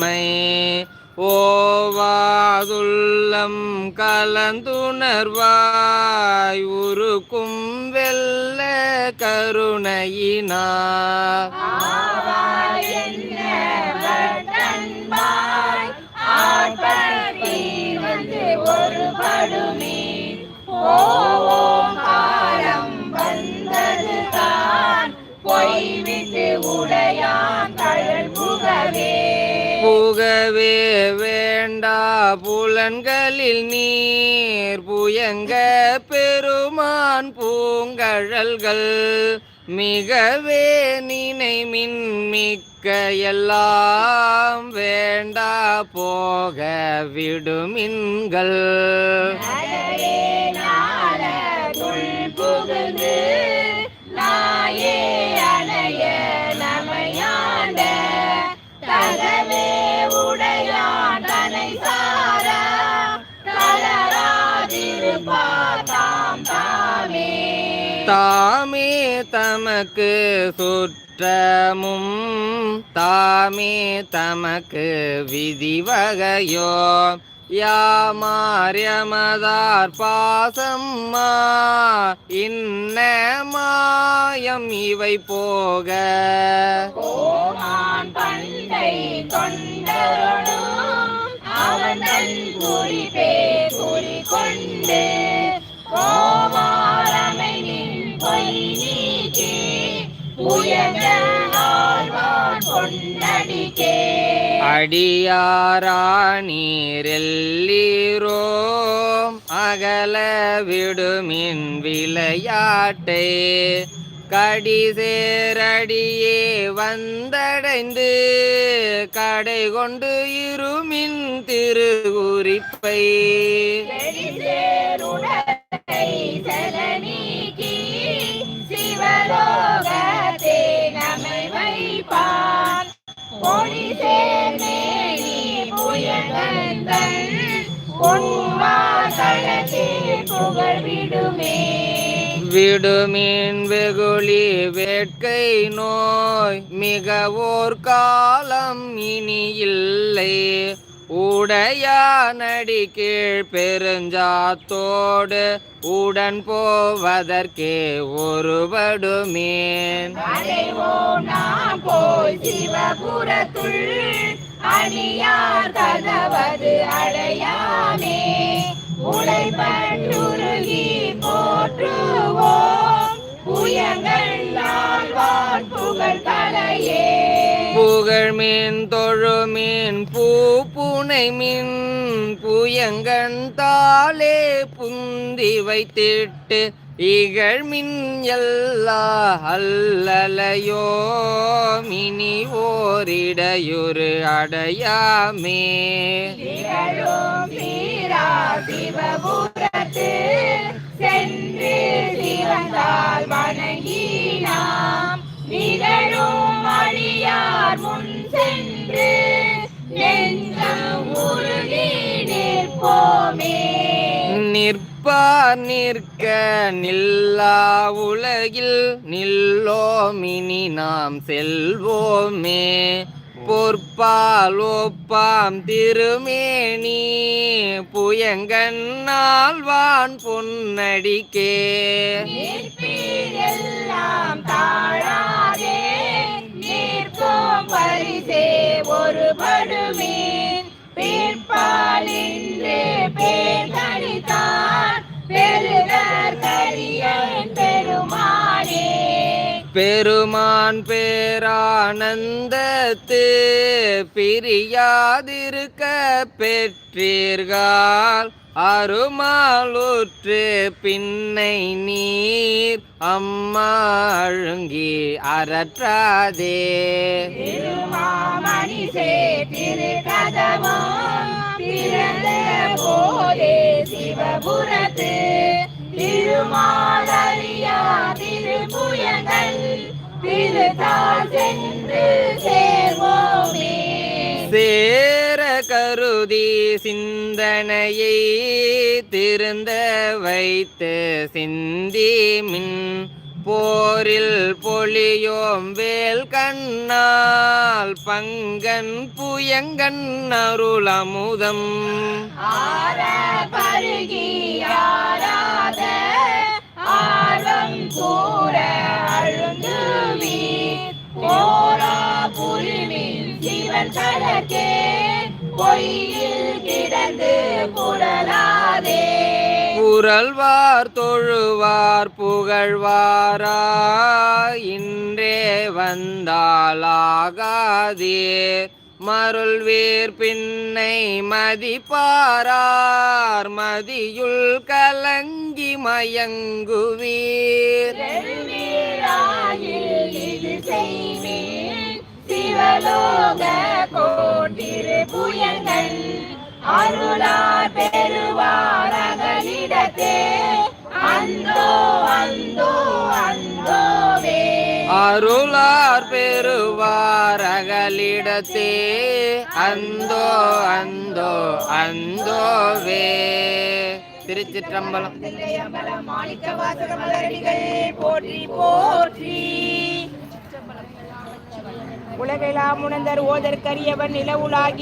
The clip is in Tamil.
மை ஓவாதுள்ளம் கலந்துணர்வாய் உருக்கும் வெல்ல கருணையினார். புலன்களில் நீர் புயங்க பெருமான் பூங்கழல்கள் மிகவே நினைமின் மிக்க எல்லாம் வேண்டா போக விடுமின்கள். தாமே தமக்கு சுற்றமும் தாமே தமக்கு விதிவகையோ யாமாரியமதார் பாசம்மா இன்ன மாயம் இவை போக. அடியாரானீரெல்லீரோம். அகல விடுமின் விளையாட்டை. கடிசேரடியே வந்தடைந்து. கடை கொண்டு இருமின் திருகுறிப்பை. விடுமீன் வெகுளி வேட்கை நோய் மிக ஓர் காலம் இனி இல்லை உடையா நடி கீழ் பெருஞ்சாத்தோடு உடன் போவதற்கே ஒருபடுமேன் அணியார் கதவது அடையாமே. உடைப்பட்டுருகி போற்றுவோம். புயங்கள் ஆழ்வான் புகழ் கலையே. புகழ் மீன் தொழு மீன் பூ புனை மின் புயங்கன் தாளே புந்தி வைத்திட்டு இகழ்மின் எல்லா அல்லலையோ மினி ஓரிடையுறு அடையாமே. சென்று சிவந்தால் வணங்கினாம் நிகழும் முன் சென்று நெஞ்சம் உருகி நிற்போமே. நிற்பார் நிற்க நில்லா உலகில் நில்லோமினி நாம் செல்வோமே. பொற்பால் ஒப்பாம் திருமேனி. புயங்கன் நாள்வான் பொன்னடிக்கே. எல்லாம் தான் பெருமான் பேரானந்தத்து பிரியாதிருக்க பெற்றீர்கள் அருமாலுற்று பின்னை நீர் அம்மா அழுங்கி அறற்றாதே திருமாமணி போதே சிவபுரத்து திருமாலரியா திருப்புயங்கள் திருத்தாள் சென்று சேர்வோமே. சேர கருதி சிந்தனையை திருந்த வைத்து சிந்தி மின் போரில் பொலியோம் வேல் கண்ணால் பங்கன் புயங்கன் அருளமுதம் ஆர பருகி பொய்யில் கிடந்து புரளாதே புரள்வார் தொழுவார் புகழ்வாரா? இன்றே வந்தாலாகாதீர் மருள்வீர் பின்னை மதிப்பாரார் மதியுள் கலங்கி மயங்குவீர். சிவலோக கோட்டிரு புயங்கள் அருளார் பெறுவாரகளிடத்தே அந்தோ அந்தோ அந்தோவே. அருளார் பெறுவார் அகலிடத்தே அந்தோ அந்தோ அந்தோவே. திருச்சிற்றம்பலம். போற்றி போற்றி. உலகெல்லாம் உணர்ந்தர் ஓதற்கரியவன் நிலவுலாகி